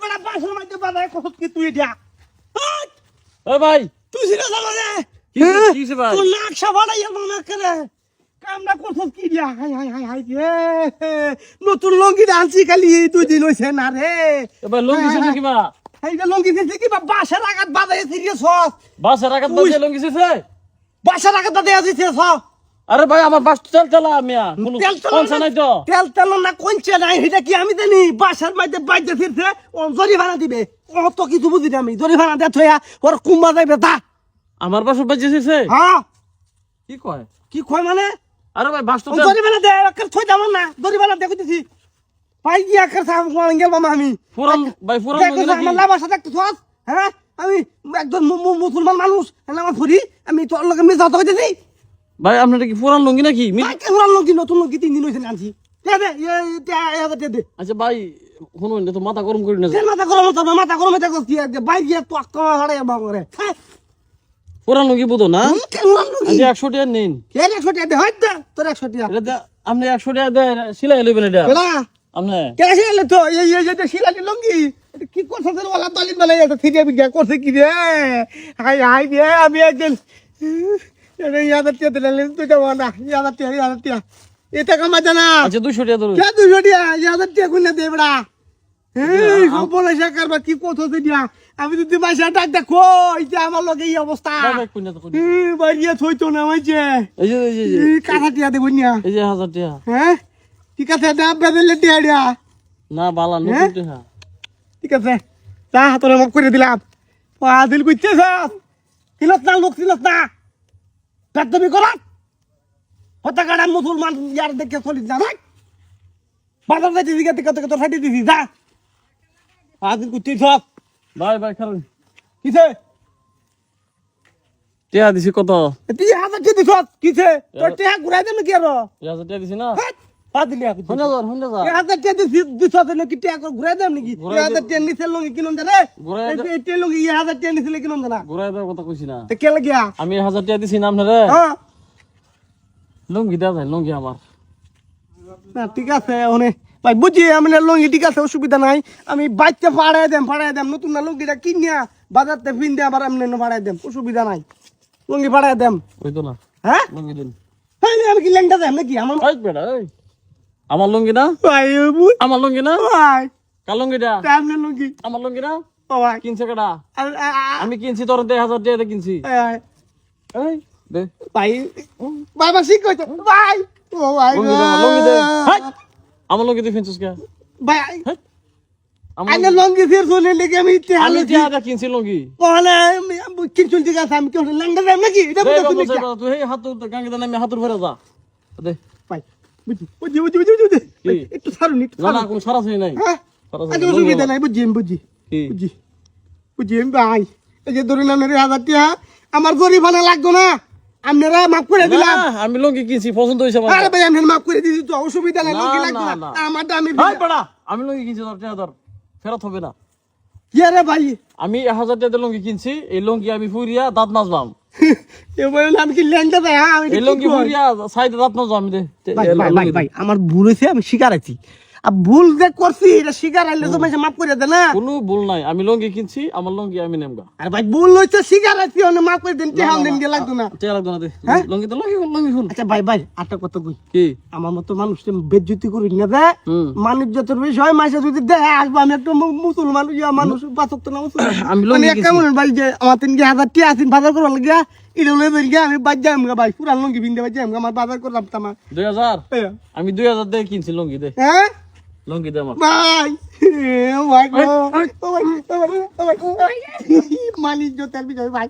বড় বাসের কষত কি তুই দিয়া! ও ভাই। তুই সিনা জানো রে কি কি ভাই? তোর নাক সাবাড়াই আমার করে কামটা কষত কি দিয়া? হাই হাই হাই হাই রে। নতুন লঙ্গি আনছি খালি দুই দিন হইছে না রে। এবার লঙ্গি কিবা? এইটা লঙ্গি দিতে কিবা বাসের আঘাত বাজায় সিরিয়াস হস বাসের আঘাত বাজে লঙ্গি বাসের আঘাত হস আরে ভাই আমার বাস তেল চালা মিয়া। তেল সমস্যা নাই তো। তেল তেল না কোনছে নাই এটা কি আমি জানি? বাসার মধ্যে বাইতে ফিরছে ও জরিমানা দিবে। অত কিছু বুঝি না আমি জরিমানা দে থয়া ওর কুম্বা যাইবে তা আমার বাস বাজে শেষে হ্যাঁ। কি কয়? কি কয় মানে? আরে ভাই বাস তো তেল- জরিমানা দে একের থই যাব না জরিমানা দে কইতেছি। পাই গিয়া একের সাম কোন গেল মামা আমি। পুরান ভাই পুরান দেখো? আমার লাভ আছে দেখতে থস হ্যাঁ? আমি একজন মুসলমান মানুষ হ্যাঁ আমার ফুরি আমি তোর লগে মিস হতে কইতেছি ভাই আপনার কি পুরান লঙ্গি নাকি? কেমন লোক নতুন লোক তিন দিন হইছে আনছি। আচ্ছা ভাই শুনুন তো মাথা গরম করি না। মাথা গরম হতো না মাথা গরম হতে কি আছে বাইরে গিয়ে তো আক্কা হাড়ে বাবরে হ্যাঁ পুরান লঙ্গি বুঝো না? আচ্ছা একশো টাকা নিন। একশো টাকা দে? হয়তো দে তোর একশো টাকা। আপনি একশো টাকা দেয় সিলাই লইবেন এটা। কেনা আপনি? কে শিলালি তো এই এই যে শিলালি লঙ্গি কি করছে ওলা দলিত বানাই এটা থিরিয়া বিজ্ঞা করছে কি রে? হাই হাই রে আমি একজন ইয়াদার দিলে তুই না ইয়াদার টিয়া এটা কামা জানা আচ্ছা দুশো টাকা ধরুন কে দুশো টিয়া? ইয়াদার টিয়া কুইনা দে বড়া? এই বলে কি দিয়া আমি যদি মাসে ডাক দেখো এই যে আমার লগে এই অবস্থা। বাড়িয়ে থইতো না মাইছে এই যে এই কাঁথা টিয়া দেবো নিয়া। এই যে হাজার হ্যাঁ? ঠিক আছে ডাব বেদলে টিয়া দিয়া না বালা হ্যাঁ? নতুন টাকা ঠিক আছে। যা হাতরে মাফ করে দিলাম। তিলত না লোক তিলত না। বেদবি করাত হতাকাটা মুসলমান ইয়ার দেখে চলিস না ভাই বাজার যাইতে দিকে থেকে তোকে তোর ফাটি দিছি যা। আজ করতে সব। ভাই ভাই খারুন কিছে টিয়া দিছি কত? টিয়া হাজার কে দিছ? কিছে তোর টিয়া ঘুরাই দেন কি আর? টিয়া দিছি না। পাদিলি যান যান টিয়া দিছি নাকি নিছে কিনুন ঘুরাই দে- এই কিনুন কথা কইছি না। তে কে লাগিয়া আমি হাজার টাকা দিছি না আপনারে হ্যাঁ। লুঙ্গি যায় লুঙ্গি আমার। না ঠিক আছে ওনে ভাই বুঝি আমি লঙ্গি ঠিক আছে অসুবিধা নাই। আমি বাইতে ফাড়াই দেম ফাড়াই দেম। নতুন না লঙ্গিটা কিনিয়া বাজারতে ফিন দিয়ে আবার দেম। অসুবিধা নাই। লঙ্গি ফাড়াই দেম। ওই তো না। হ্যাঁ? লুঙ্গি দিন। এই আমি কি লেংটা দেম নাকি? আমার বেটা আমার লুঙ্গি না? আমার লুঙ্গি না? ভাই। কার লুঙ্গিটা? লঙ্গি? আমার লুঙ্গি না? কিনছে কেটা আমি কিনছি তোর দেড় হাজার দিয়ে কিনছি। আ- এই দে। ভাই ভাই ভাই ভাই আমার লুঙ্গি দিয়ে ফিনছিস কে? ভাই আইনে লঙ্গি ফির শুনে লেগে আমি আমি দিয়ে কিনছি লুঙ্গি। ওখানে আছে আমি লেংটা দেম নাকি? এটা বাবা, তুমি বাবা, হাত গাঙ্গে আমি হাতুর যা। দে। ভাই। বুঝি বুঝি বুঝি বুঝি বুঝি কি? একটু ছাড়ুন একটু না না কোনো সরাসরি নাই। হ্যাঁ? সরাসরি আচ্ছা লুঙ্গি অসুবিধা আমার। নাই বুঝি আমি বুঝি বুঝি বুঝি আমি ভাই। এই যে ধরুন আপনার এই হাজার টিয়া আমার জরিমানা লাগতো না। আপনারা মাফ করে দিলাম। আমি লুঙ্গি কিনছি পছন্দ হয়েছে আমার। আরে ভাই মাফ করে দিদি তো অসুবিধা নাই না, লাগতো না, না। না। আমি বেটা আমি লুঙ্গি কিনছি টাকা ফেরত হবে না। ভাই? আমি এক হাজার টাকা লুঙ্গি কিনছি এই লুঙ্গি আমি ফুরিয়া দাঁত মাজলাম। আমার ভুল হয়েছে আমি শিকার আছি। ভুল যে করছি এটা স্বীকার আইলে তো মাঝে মাফ করে দেয় না? কোনো ভুল নাই। আমি লুঙ্গি কিনছি আমার লুঙ্গি আমি নেমগা আরে ভাই ভুল হয়েছে স্বীকার আছি অনেক মাফ করে দেন টেহাম দেন না লাগতো না। দে। হ্যাঁ? লুঙ্গি তো লুঙ্গি খুল, লুঙ্গি খুল আচ্ছা ভাই ভাই আটটা কথা কই? কি? আমার মতো মানুষ বেজ্জতি করি না দে। মানুষ যত বিষয় মাসে যদি আসব আমি একটা মুসলমান ইয়া মানুষ বাচক তো না মুসলমান। আমি মানে লুঙ্গি একটা কিনছি ভাই যে আমার তিন হাজার আছেন বাজার করার লাগিয়া বের গিয়া আমি যাই আমগা ভাই পুরান লঙ্গি বিন্দে বাদ যাই আমগা আমার বাজার করলাম তামা দুই হাজার? আমি দিয়ে কিনছি লুঙ্গি দে। হ্যাঁ? লুঙ্গি দে আমার ভাই ও ভাই গো ও ভাই ও ভাই ও ভাই ও ভাই মালিক জোতার বিষয় ভাই।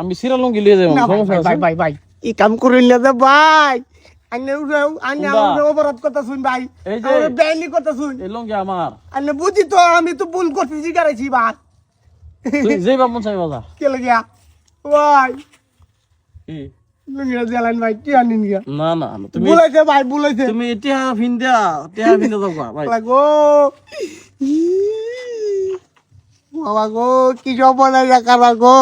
আমি সিরা লুঙ্গি লিয়ে যাব সমস্যা ভাই ভাই ভাই এই কাম করিল না যে ভাই। উঠে আইনে কোনটা? আমার অপরাধ কথা শুন ভাই। আমার বেআইনি কথা শুন। এই লঙ্গি আমার। আইনে বুঝি তো আমি তো ভুল করছি জিগারাইছি ভাই। তুই যেই বামন চাই বাজা কে লাগিয়া ভাই। কি? লুঙ্গিরা জ্বালান ভাই কি আনিন গিয়া না না না, তুমি বুলাইছে ভাই বুলাইছে। তুমি টিহা ফিন্দা টিহা ফিন্দা যাও ভাই। লাগো বাবা গো কি সব রাখা গো।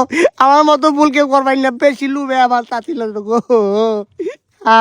আমার মতো ভুল কেউ করবাই না বেশি লুবে আমার তাঁতি গো। আ